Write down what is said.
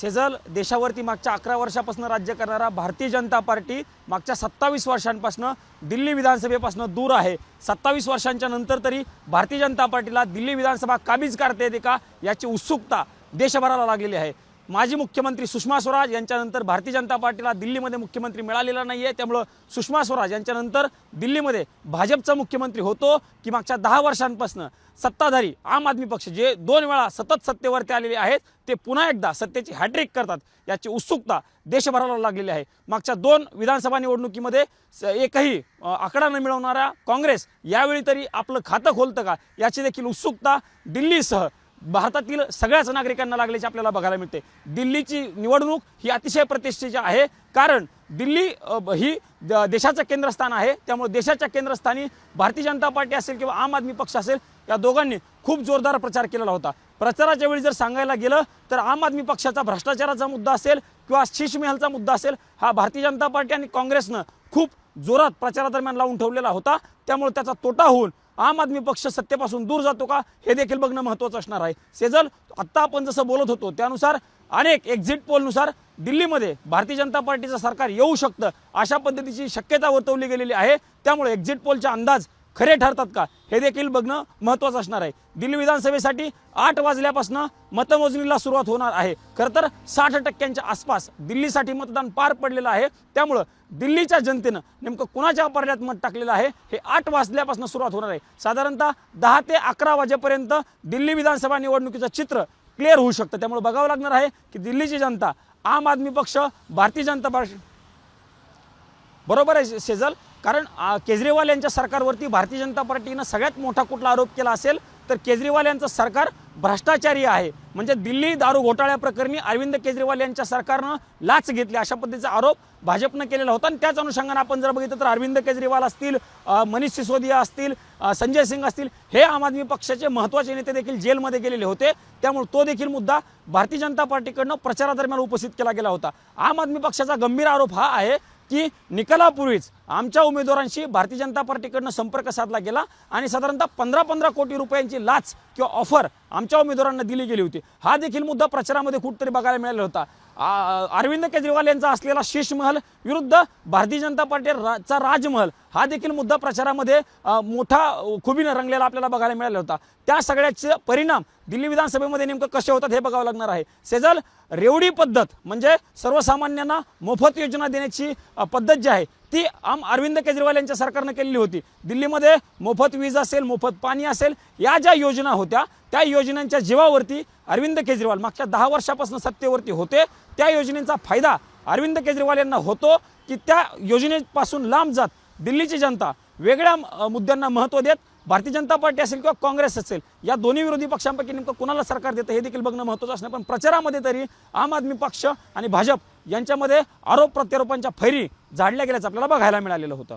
सेजल देशावरती मागच्या अकरा वर्षापासून राज्य करणारा भारतीय जनता पार्टी मागच्या सत्तावीस वर्षांपासून दिल्ली विधानसभेपासून दूर आहे. सत्तावीस वर्षांच्या नंतर तरी भारतीय जनता पार्टीला दिल्ली विधानसभा काबीज करता येते का याची उत्सुकता देशभराला लागलेली आहे. माजी मुख्यमंत्री सुषमा स्वराज यांच्यानंतर भारतीय जनता पार्टीला दिल्लीमध्ये मुख्यमंत्री मिळालेला नाही आहे त्यामुळं सुषमा स्वराज यांच्यानंतर दिल्लीमध्ये भाजपचा मुख्यमंत्री होतो की मागच्या दहा वर्षांपासून सत्ताधारी आम आदमी पक्ष जे दोन वेळा सतत सत्तेवरती आलेले आहेत ते पुन्हा एकदा सत्तेची हॅट्रिक करतात. याची उत्सुकता देशभराला लागलेली आहे. मागच्या दोन विधानसभा निवडणुकीमध्ये एकही आकडा न मिळवणारा काँग्रेस यावेळी तरी आपलं खातं खोलतं का? याची देखील उत्सुकता दिल्लीसह भारतातील सगळ्याच नागरिकांना लागल्याचे आपल्याला बघायला मिळते. दिल्लीची निवडणूक ही अतिशय प्रतिष्ठेची आहे. कारण दिल्ली ही द- देशाचं केंद्रस्थान आहे. त्यामुळे देशाच्या केंद्रस्थानी भारतीय जनता पार्टी असेल किंवा आम आदमी पक्ष असेल या दोघांनी खूप जोरदार प्रचार केलेला होता. प्रचाराच्या वेळी जर सांगायला गेलं तर आम आदमी पक्षाचा भ्रष्टाचाराचा मुद्दा असेल किंवा शीश महलचा मुद्दा असेल हा भारतीय जनता पार्टी आणि काँग्रेसनं खूप जोरात प्रचारादरम्यान लावून ठेवलेला होता. त्यामुळे त्याचा तोटा होऊन आम आदमी पक्ष सत्तेपासून दूर जातो का? हे देखील बघणं महत्त्वाचं असणार आहे. सेजल आत्ता आपण जसं बोलत होतो त्यानुसार अनेक एक्झिट पोलनुसार दिल्लीमध्ये भारतीय जनता पार्टीचं सरकार येऊ शकतं अशा पद्धतीची शक्यता वर्तवली गेलेली आहे. त्यामुळे एक्झिट पोलचा अंदाज खरे ठरतात का? हे देखील बघणं महत्त्वाचं असणार आहे. दिल्ली विधानसभेसाठी आठ वाजल्यापासून मतमोजणीला सुरुवात होणार आहे. खरं तर साठ टक्क्यांच्या आसपास दिल्लीसाठी मतदान पार पडलेलं आहे. त्यामुळं दिल्लीच्या जनतेनं नेमकं कुणाच्या पर्यायात मत टाकलेलं आहे? हे आठ वाजल्यापासून सुरुवात होणार आहे. साधारणतः दहा ते अकरा वाजेपर्यंत दिल्ली विधानसभा निवडणुकीचं चित्र क्लिअर होऊ शकतं. त्यामुळे बघावं लागणार आहे की दिल्लीची जनता आम आदमी पक्ष भारतीय जनता पार्टी बरोबर आहे शेजल? कारण केजरीवाल यांच्या सरकारवरती भारतीय जनता पार्टीनं सगळ्यात मोठा कुठला आरोप केला असेल तर केजरीवाल यांचं सरकार भ्रष्टाचारी आहे. म्हणजे दिल्ली दारू घोटाळ्या प्रकरणी अरविंद केजरीवाल यांच्या सरकारनं लाच घेतली अशा पद्धतीचा आरोप भाजपनं केलेला होता. आणि त्याच अनुषंगानं आपण जर बघितलं तर अरविंद केजरीवाल असतील मनीष सिसोदिया असतील संजय सिंग असतील हे आम आदमी पक्षाचे महत्त्वाचे नेते देखील जेलमध्ये गेलेले होते. त्यामुळे तो देखील मुद्दा भारतीय जनता पार्टीकडनं प्रचारादरम्यान उपस्थित केला गेला होता. आम आदमी पक्षाचा गंभीर आरोप हा आहे. की निकालापूर्वीच आमच्या उमेदवारांशी भारतीय जनता पार्टीकडनं संपर्क साधला गेला आणि साधारणतः पंधरा पंधरा कोटी रुपयांची लाच किंवा ऑफर आमच्या उमेदवारांना दिली गेली होती. हा देखील मुद्दा प्रचारामध्ये कुठंतरी बघायला मिळाला होता. अरविंद केजरीवाल यांचा असलेला शीश महल विरुद्ध भारतीय जनता पार्टीचा राजमहल हा देखील मुद्दा प्रचारामध्ये मोठा खुबीनं रंगलेला आपल्याला बघायला मिळाला होता. त्या सगळ्याचे परिणाम दिल्ली विधानसभेमध्ये नेमकं कसे होतात हे बघावं लागणार आहे. सेजल रेवडी पद्धत म्हणजे सर्वसामान्यांना मोफत योजना देण्याची पद्धत जी आहे ती आम अरविंद केजरीवाल यांच्या सरकारनं केलेली होती. दिल्लीमध्ये मोफत वीज असेल मोफत पाणी असेल या ज्या योजना होत्या त्या योजनांच्या जीवावरती अरविंद केजरीवाल मागच्या दहा वर्षापासून सत्तेवरती होते. त्या योजनेचा फायदा अरविंद केजरीवाल यांना होतो की त्या योजनेपासून लांब जात दिल्लीची जनता वेगळ्या मुद्द्यांना महत्त्व देत भारतीय जनता पार्टी असेल किंवा काँग्रेस असेल या दोन्ही विरोधी पक्षांपैकी नेमकं कुणाला सरकार देतं हे देखील बघणं महत्त्वाचं असणं पण प्रचारामध्ये तरी आम आदमी पक्ष आणि भाजप यांच्यामध्ये आरोप प्रत्यारोपांच्या फैरी झाडल्या गेल्याचं आपल्याला बघायला मिळालेलं होतं.